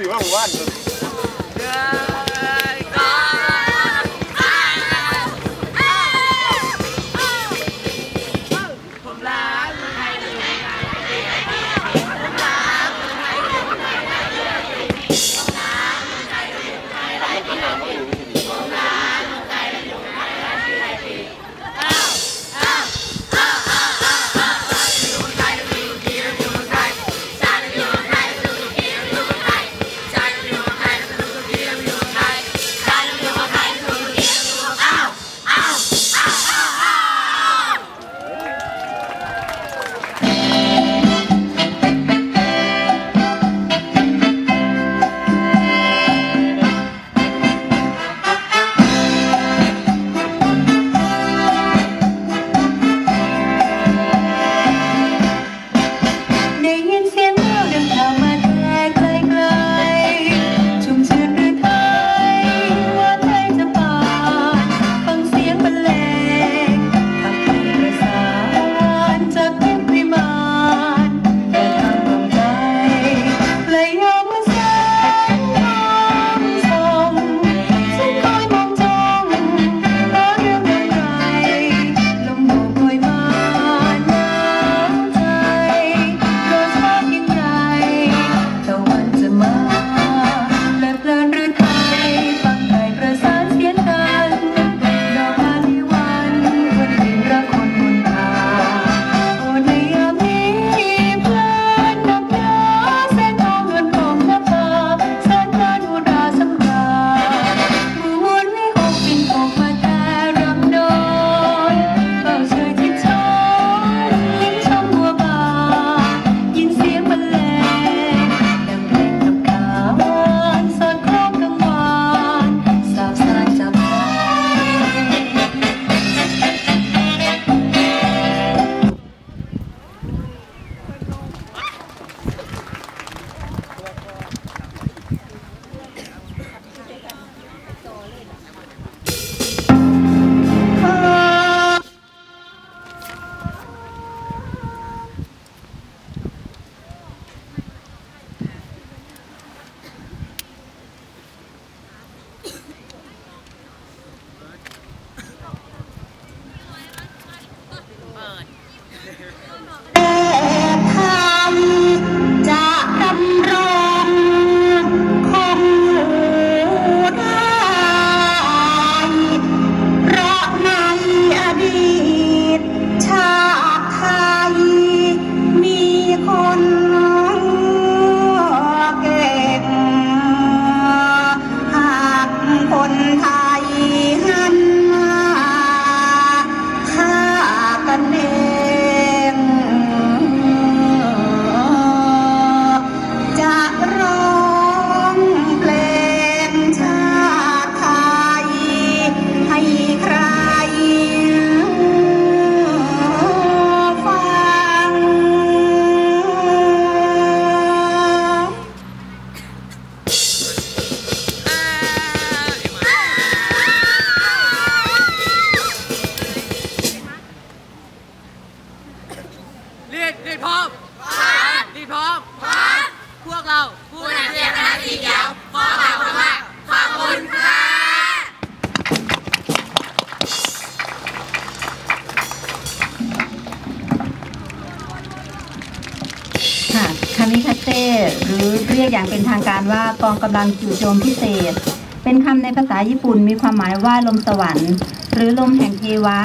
si va jugando. รีดรีพร้อมพร้อมเรียพร้อมพร้อมพวกเราผู้นักเรียนคณะสีเขียวขอขอบคุณมากขอบคุณค่ะคามิคาเซ่หรือเรียกอย่างเป็นทางการว่ากองกำลังจู่โจมพิเศษ เป็นคำในภาษาญี่ปุ่นมีความหมายว่าลมสวรรค์ หรือลมแห่งเทวะ